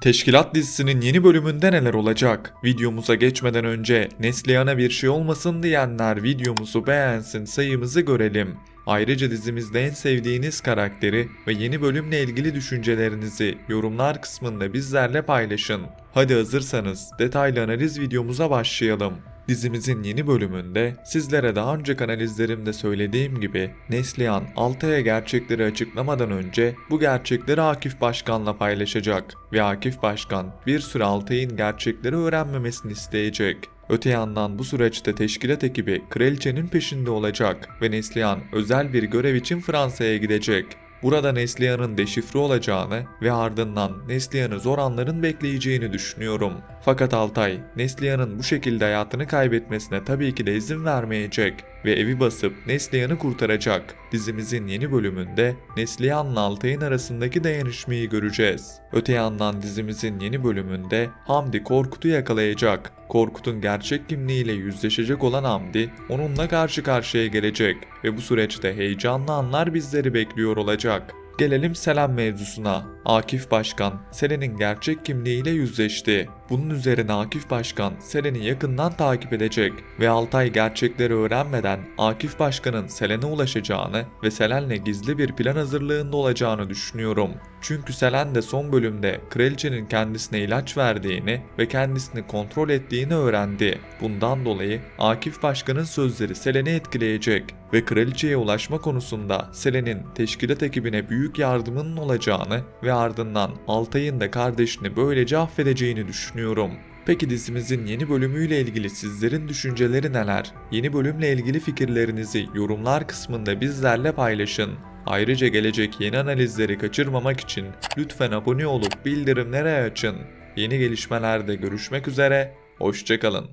Teşkilat dizisinin yeni bölümünde neler olacak? Videomuza geçmeden önce Neslihan'a bir şey olmasın diyenler videomuzu beğensin sayımızı görelim. Ayrıca dizimizde en sevdiğiniz karakteri ve yeni bölümle ilgili düşüncelerinizi yorumlar kısmında bizlerle paylaşın. Hadi hazırsanız detaylı analiz videomuza başlayalım. Dizimizin yeni bölümünde sizlere daha önceki analizlerimde söylediğim gibi Neslihan Altay'a gerçekleri açıklamadan önce bu gerçekleri Akif Başkan'la paylaşacak ve Akif Başkan bir süre Altay'ın gerçekleri öğrenmemesini isteyecek. Öte yandan bu süreçte teşkilat ekibi kraliçenin peşinde olacak ve Neslihan özel bir görev için Fransa'ya gidecek. Burada Neslihan'ın deşifre olacağını ve ardından Neslihan'ı zor anların bekleyeceğini düşünüyorum. Fakat Altay, Neslihan'ın bu şekilde hayatını kaybetmesine tabii ki de izin vermeyecek ve evi basıp Neslihan'ı kurtaracak. Dizimizin yeni bölümünde Neslihan'la Altay'ın arasındaki dayanışmayı göreceğiz. Öte yandan dizimizin yeni bölümünde Hamdi Korkut'u yakalayacak. Korkut'un gerçek kimliğiyle yüzleşecek olan Hamdi onunla karşı karşıya gelecek ve bu süreçte heyecanlı anlar bizleri bekliyor olacak. Gelelim Selen mevzusuna. Akif Başkan, Selen'in gerçek kimliğiyle yüzleşti. Bunun üzerine Akif Başkan, Selen'i yakından takip edecek ve Altay gerçekleri öğrenmeden Akif Başkan'ın Selen'e ulaşacağını ve Selen'le gizli bir plan hazırlığında olacağını düşünüyorum. Çünkü Selen de son bölümde kraliçenin kendisine ilaç verdiğini ve kendisini kontrol ettiğini öğrendi. Bundan dolayı Akif Başkan'ın sözleri Selen'i etkileyecek ve kraliçeye ulaşma konusunda Selen'in teşkilat ekibine büyük yardımının olacağını ve ardından Altay'ın da kardeşini böylece affedeceğini düşünüyorum. Peki dizimizin yeni bölümüyle ilgili sizlerin düşünceleri neler? Yeni bölümle ilgili fikirlerinizi yorumlar kısmında bizlerle paylaşın. Ayrıca gelecek yeni analizleri kaçırmamak için lütfen abone olup bildirimleri açın. Yeni gelişmelerde görüşmek üzere, hoşçakalın.